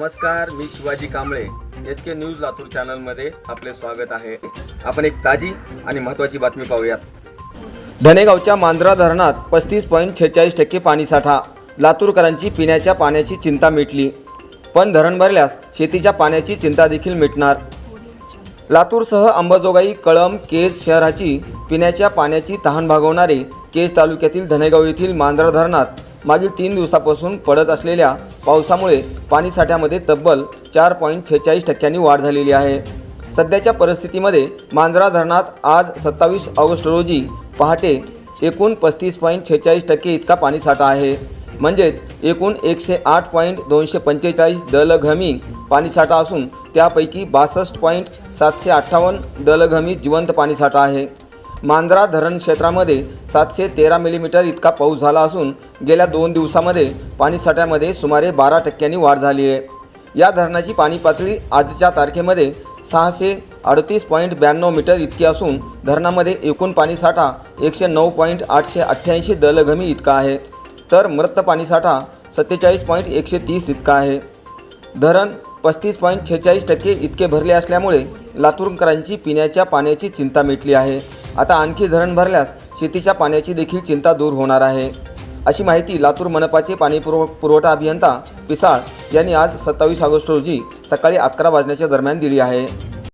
नमस्कार विशिवाजी Kamble. H K news Latur चॅनलमध्ये आपले स्वागत आहे. आपण एक ताजी आणि महत्त्वाची बातमी पाहूयात. धनेगावच्या मांजरा धरणात पस्तीस पॉईंट छेचाळीस टक्के पाणीसाठा लातूरकरांची पिण्याच्या पाण्याची चिंता मिटली. पण धरण भरल्यास शेतीच्या पाण्याची चिंता देखील मिटणार. लातूरसह अंबाजोगाई कळंब केज शहराची पिण्याच्या पाण्याची तहान भागवणारे केज तालुक्यातील धनेगाव येथील मांजरा धरणात मागील तीन दिवसापासून पडत असलेल्या पावसामुळे पाणीसाठ्यामध्ये तब्बल चार पॉईंट छेचाळीस टक्क्यांनी वाढ झालेली आहे. सध्याच्या परिस्थितीमध्ये मांजरा धरणात आज सत्तावीस ऑगस्ट रोजी पहाटे एकूण पस्तीस पॉईंट छेचाळीस टक्के इतका पाणीसाठा आहे. म्हणजेच एकूण एकशे आठ पॉईंट दोनशे पंचेचाळीस दलघमी पाणीसाठा असून त्यापैकी बासष्ट पॉईंट सातशे अठ्ठावन्न दलघमी जिवंत पाणीसाठा आहे. मांजरा धरण क्षेत्रामध्ये सातशे तेरा मिलीमीटर इतका पाऊस झाला असून गेल्या दोन दिवसामध्ये पाणीसाठ्यामध्ये सुमारे बारा टक्क्यांनी वाढ झाली आहे. या धरणाची पाणी पातळी आजच्या तारखेमध्ये सहाशे अडतीस पॉईंट ब्याण्णव मीटर इतकी असून धरणामध्ये एकूण पाणीसाठा एकशे नऊ पॉईंट आठशे अठ्ठ्याऐंशी दलघमी इतका आहे. तर मृत पाणीसाठा सत्तेचाळीस पॉईंट एकशे तीस इतका आहे. धरण पस्तीस पॉईंट छेचाळीस टक्के इतके भरले असल्यामुळे लातूरकरांची पिण्याच्या पाण्याची चिंता मिटली आहे. आता आणखी धरण भरल्यास शेतीच्या पाण्याची देखील चिंता दूर होणार आहे. अशी माहिती लातूर मनपाचे पाणी पुरव पुरवठा अभियंता पिसाळ यांनी आज सत्तावीस ऑगस्ट रोजी सकाळी अकरा वाजण्याच्या दरम्यान दिली आहे.